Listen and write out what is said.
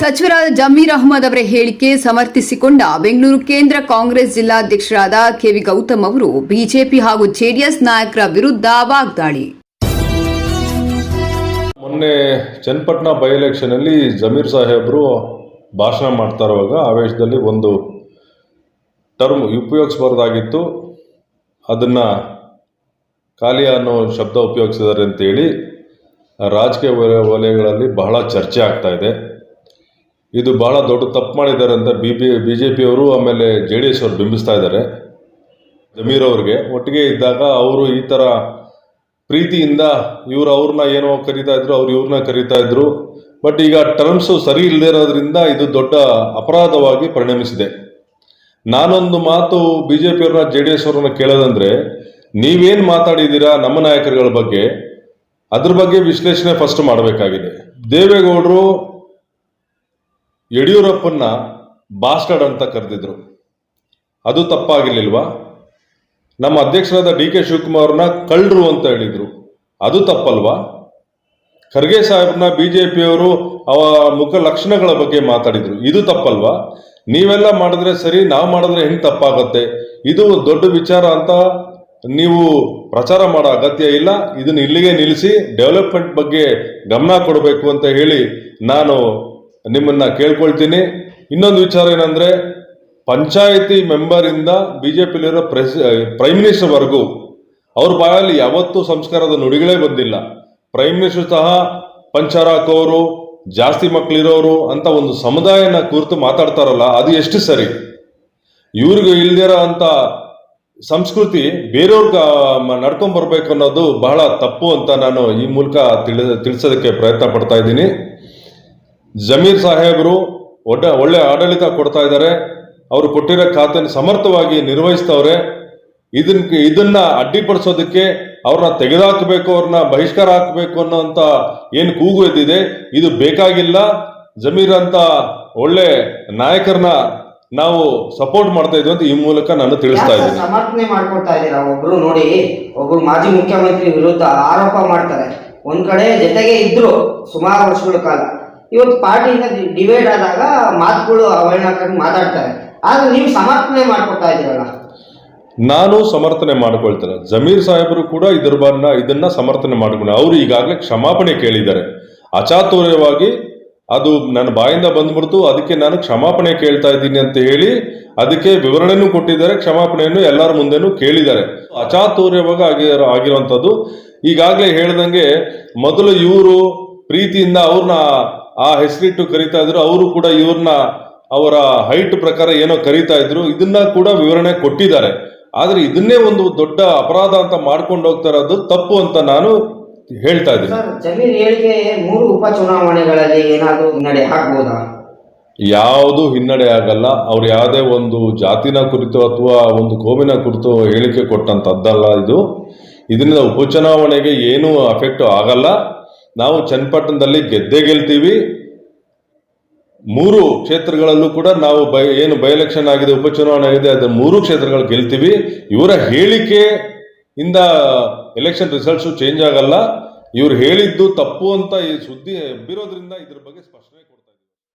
ಸಚಿವರಾದ ಜಮೀರ್ ಅಹಮದ್ ಅವರ ಹೇಳಿಕೆ ಸಮರ್ಥಿಸಿಕೊಂಡ ಬೆಂಗಳೂರು ಕೇಂದ್ರ ಕಾಂಗ್ರೆಸ್ ಜಿಲ್ಲಾಧ್ಯಕ್ಷರಾದ ಕೆವಿ ಗೌತಮ್ ಅವರು ಬಿಜೆಪಿ ಹಾಗೂ ಜೆಡಿಎಸ್ ನಾಯಕರ ವಿರುದ್ಧ ವಾಗ್ದಾಳಿ. ಮೊನ್ನೆ ಚನ್ನಪಟ್ಟಣ ಬೈ ಎಲೆಕ್ಷನಲ್ಲಿ ಜಮೀರ್ ಸಾಹೇಬರು ಭಾಷಣ ಮಾಡ್ತಾ ಇರುವಾಗ ಆವೇಶದಲ್ಲಿ ಒಂದು ಟರ್ಮ್ ಉಪಯೋಗಿಸಬಾರ್ದಾಗಿತ್ತು ಅದನ್ನು ಖಾಲಿ ಅನ್ನೋ ಶಬ್ದ ಉಪಯೋಗಿಸಿದ್ದಾರೆ ಅಂತೇಳಿ ರಾಜಕೀಯ ವಲ- ವಲಯಗಳಲ್ಲಿ ಬಹಳ ಚರ್ಚೆ ಆಗ್ತಾ ಇದೆ. ಇದು ಬಹಳ ದೊಡ್ಡ ತಪ್ಪು ಮಾಡಿದ್ದಾರೆ ಅಂತ ಬಿ ಪಿ ಬಿ ಜೆ ಪಿಯವರು ಆಮೇಲೆ ಜೆ ಡಿ ಎಸ್ ಅವರು ಬಿಂಬಿಸ್ತಾ ಇದ್ದಾರೆ. ಜಮೀರ್ ಅವ್ರಿಗೆ. ಒಟ್ಟಿಗೆ ಇದ್ದಾಗ ಅವರು ಈ ಥರ ಪ್ರೀತಿಯಿಂದ ಇವರು ಅವ್ರನ್ನ ಏನೋ ಕರೀತಾ ಇದ್ರು, ಅವ್ರು ಇವ್ರನ್ನ ಕರೀತಾ ಇದ್ರು. ಬಟ್ ಈಗ ಟರ್ಮ್ಸು ಸರಿ ಇಲ್ಲದೆ ಇರೋದ್ರಿಂದ ಇದು ದೊಡ್ಡ ಅಪರಾಧವಾಗಿ ಪರಿಣಮಿಸಿದೆ. ನಾನೊಂದು ಮಾತು ಬಿ ಜೆ ಪಿಯವ್ರನ್ನ ಜೆ ಡಿ ಎಸ್ ಅವ್ರನ್ನ ಕೇಳೋದಂದ್ರೆ, ನೀವೇನು ಮಾತಾಡಿದ್ದೀರಾ ನಮ್ಮ ನಾಯಕರುಗಳ ಬಗ್ಗೆ, ಅದ್ರ ಬಗ್ಗೆ ವಿಶ್ಲೇಷಣೆ ಫಸ್ಟ್ ಮಾಡಬೇಕಾಗಿದೆ. ದೇವೇಗೌಡರು ಯಡಿಯೂರಪ್ಪನ್ನ ಬಾಸ್ಟರ್ಡ್ ಅಂತ ಕರೆದಿದ್ರು. ಅದು ತಪ್ಪಾಗಿರ್ಲಿಲ್ವಾ? ನಮ್ಮ ಅಧ್ಯಕ್ಷರಾದ ಡಿ ಕೆ ಶಿವಕುಮಾರ್ನ ಕಳ್ಳರು ಅಂತ ಹೇಳಿದ್ರು. ಅದು ತಪ್ಪಲ್ವಾ? ಖರ್ಗೆ ಸಾಹೇಬ್ನ ಬಿ ಜೆ ಪಿಯವರು ಅವ ಮುಖ ಲಕ್ಷಣಗಳ ಬಗ್ಗೆ ಮಾತಾಡಿದ್ರು. ಇದು ತಪ್ಪಲ್ವಾ? ನೀವೆಲ್ಲ ಮಾಡಿದ್ರೆ ಸರಿ, ನಾವು ಮಾಡಿದ್ರೆ ಹೆಂಗೆ ತಪ್ಪಾಗತ್ತೆ? ಇದು ದೊಡ್ಡ ವಿಚಾರ ಅಂತ ನೀವು ಪ್ರಚಾರ ಮಾಡೋ ಅಗತ್ಯ ಇಲ್ಲ. ಇದನ್ನ ಇಲ್ಲಿಗೆ ನಿಲ್ಲಿಸಿ, ಡೆವಲಪ್ಮೆಂಟ್ ಬಗ್ಗೆ ಗಮನ ಕೊಡಬೇಕು ಅಂತ ಹೇಳಿ ನಾನು ನಿಮ್ಮನ್ನ ಕೇಳ್ಕೊಳ್ತೀನಿ. ಇನ್ನೊಂದು ವಿಚಾರ ಏನಂದ್ರೆ, ಪಂಚಾಯತಿ ಮೆಂಬರಿಂದ ಬಿ ಜೆ ಪಿಲಿರೋ ಪ್ರೆಸ್ ಪ್ರೈಮ್ ಮಿನಿಸ್ಟರ್ವರೆಗೂ ಅವ್ರ ಬಾಯಲ್ಲಿ ಯಾವತ್ತೂ ಸಂಸ್ಕಾರದ ನುಡಿಗಳೇ ಬಂದಿಲ್ಲ. ಪ್ರೈಮ್ ಮಿನಿಸ್ಟರ್ ಸಹ ಪಂಚರ ಹಾಕೋರು, ಜಾಸ್ತಿ ಮಕ್ಕಳಿರೋರು ಅಂತ ಒಂದು ಸಮುದಾಯನ ಕುರಿತು ಮಾತಾಡ್ತಾರಲ್ಲ, ಅದು ಎಷ್ಟು ಸರಿ? ಇವ್ರಿಗೆ ಇಲ್ದಿರೋ ಅಂತ ಸಂಸ್ಕೃತಿ ಬೇರೆಯವ್ರಿಗೆ ನಡ್ಕೊಂಡ್ ಬರ್ಬೇಕು ಅನ್ನೋದು ಬಹಳ ತಪ್ಪು ಅಂತ ನಾನು ಈ ಮೂಲಕ ತಿಳಿ ತಿಳಿಸೋದಕ್ಕೆ ಪ್ರಯತ್ನ ಪಡ್ತಾ ಇದ್ದೀನಿ. ಜಮೀರ್ ಸಾಹೇಬರು ಒಡ್ಡ ಒಳ್ಳೆ ಆಡಳಿತ ಕೊಡ್ತಾ ಇದ್ದಾರೆ. ಅವರು ಕೊಟ್ಟಿರೋ ಖಾತೆಯನ್ನು ಸಮರ್ಥವಾಗಿ ನಿರ್ವಹಿಸ್ತವ್ರೆ. ಇದನ್ನ ಇದನ್ನ ಅಡ್ಡಿಪಡಿಸೋದಕ್ಕೆ ಅವ್ರನ್ನ ತೆಗೆದಾಕಬೇಕು ಅವ್ರನ್ನ ಬಹಿಷ್ಕಾರ ಹಾಕಬೇಕು ಅನ್ನೋಂಥ ಏನು ಕೂಗು ಎದ್ದಿದೆ. ಇದು ಬೇಕಾಗಿಲ್ಲ. ಜಮೀರ್ ಅಂತ ಒಳ್ಳೆ ನಾಯಕರನ್ನ ನಾವು ಸಪೋರ್ಟ್ ಮಾಡ್ತಾ ಇದ್ವಿ ಅಂತ ಈ ಮೂಲಕ ನಾನು ತಿಳಿಸ್ತಾ ಇದ್ದೀನಿ. ಸಮರ್ಥನೆ ಮಾಡ್ಕೊಳ್ತಾ ಇದ್ದೀರಾ? ಒಬ್ರು ನೋಡಿ ಒಬ್ರು ಮಾಜಿ ಮುಖ್ಯಮಂತ್ರಿ ವಿರುದ್ಧ ಆರೋಪ ಮಾಡ್ತಾರೆ. ಒಂದ್ ಕಡೆ ಜೊತೆಗೆ ಇದ್ರು ಸುಮಾರು ವರ್ಷಗಳ ಕಾಲ. ಇವತ್ತು ಪಾರ್ಟಿಯಿಂದ ಡಿವೈಡ್ ಆದಾಗ ಮಾತುಗಳು ಅವಹೇಳನಕಾರಿ ಮಾತಾಡ್ತಾರೆ. ಆದ್ರೆ ನೀವು ಸಮರ್ಥನೆ ಮಾಡ್ಕೊಳ್ತಾ ಇದ್ದೀರಲ್ಲ ನಾನು ಸಮರ್ಥನೆ ಮಾಡ್ಕೊಳ್ತೇನೆ. ಜಮೀರ್ ಸಾಹೇಬರು ಕೂಡ ಇದರ ಬನ್ನ ಇದನ್ನ ಸಮರ್ಥನೆ ಮಾಡ್ಕೊಂಡು ಅವರು ಈಗಾಗಲೇ ಕ್ಷಮಾಪಣೆ ಕೇಳಿದ್ದಾರೆ. ಅಚಾತುರ್ಯವಾಗಿ ಅದು ನನ್ನ ಬಾಯಿಂದ ಬಂದ್ಬಿಡ್ತು, ಅದಕ್ಕೆ ನಾನು ಕ್ಷಮಾಪಣೆ ಕೇಳ್ತಾ ಇದ್ದೀನಿ ಅಂತ ಹೇಳಿ, ಅದಕ್ಕೆ ವಿವರಣೆನು ಕೊಟ್ಟಿದ್ದಾರೆ, ಕ್ಷಮಾಪಣೆಯನ್ನು ಎಲ್ಲರ ಮುಂದೆನೂ ಕೇಳಿದ್ದಾರೆ. ಅಚಾತುರ್ಯವಾಗಿ ಆಗಿರೋ ಆಗಿರುವಂಥದ್ದು, ಈಗಾಗಲೇ ಹೇಳ್ದಂಗೆ ಮೊದಲು ಇವರು ಪ್ರೀತಿಯಿಂದ ಅವ್ರನ್ನ ಆ ಹೆಸರಿಟ್ಟು ಕರಿತಾ ಇದ್ರು ಅವರು ಕೂಡ ಇವ್ರನ್ನ ಅವರ ಹೈಟ್ ಪ್ರಕಾರ ಏನೋ ಕರೀತಾ ಇದ್ರು. ಇದನ್ನ ಕೂಡ ವಿವರಣೆ ಕೊಟ್ಟಿದ್ದಾರೆ. ಆದ್ರೆ ಇದನ್ನೇ ಒಂದು ದೊಡ್ಡ ಅಪರಾಧ ಅಂತ ಮಾಡ್ಕೊಂಡು ಹೋಗ್ತಾ ಇರೋದು ತಪ್ಪು ಅಂತ ನಾನು ಹೇಳ್ತಾ ಇದ್ದೀನಿ. ಜಮೀರ್ ಹೇಳಿಕೆ ಮೂರು ಉಪಚುನಾವಣೆಗಳಲ್ಲಿ ಏನಾದರೂ ಹಿನ್ನಡೆ ಆಗ್ಬೋದಾ? ಯಾವುದು ಹಿನ್ನಡೆ ಆಗಲ್ಲ. ಅವ್ರು ಯಾವುದೇ ಒಂದು ಜಾತಿನ ಕುರಿತು ಅಥವಾ ಒಂದು ಕೋಮಿನ ಕುರಿತು ಹೇಳಿಕೆ ಕೊಟ್ಟಂತದ್ದಲ್ಲ ಇದು. ಇದರಿಂದ ಉಪಚುನಾವಣೆಗೆ ಏನೂ ಅಫೆಕ್ಟ್ ಆಗಲ್ಲ. ನಾವು ಚನ್ನಪಟ್ಟಣದಲ್ಲಿ ಗೆದ್ದೇ ಗೆಲ್ತೀವಿ. ಮೂರು ಕ್ಷೇತ್ರಗಳಲ್ಲೂ ಕೂಡ ನಾವು ಬೈ, ಏನು ಬೈ ಎಲೆಕ್ಷನ್ ಆಗಿದೆ, ಉಪಚುನಾವಣೆ ಆಗಿದೆ ಅದರ ಮೂರು ಕ್ಷೇತ್ರಗಳು ಗೆಲ್ತೀವಿ. ಇವರ ಹೇಳಿಕೆ ಇಂದ ಎಲೆಕ್ಷನ್ ರಿಸಲ್ಟ್ಸು ಚೇಂಜ್ ಆಗಲ್ಲ. ಇವ್ರು ಹೇಳಿದ್ದು ತಪ್ಪು ಅಂತ ಈ ಸುದ್ದಿ ಬಿರೋದ್ರಿಂದ ಇದ್ರ ಬಗ್ಗೆ ಸ್ಪ-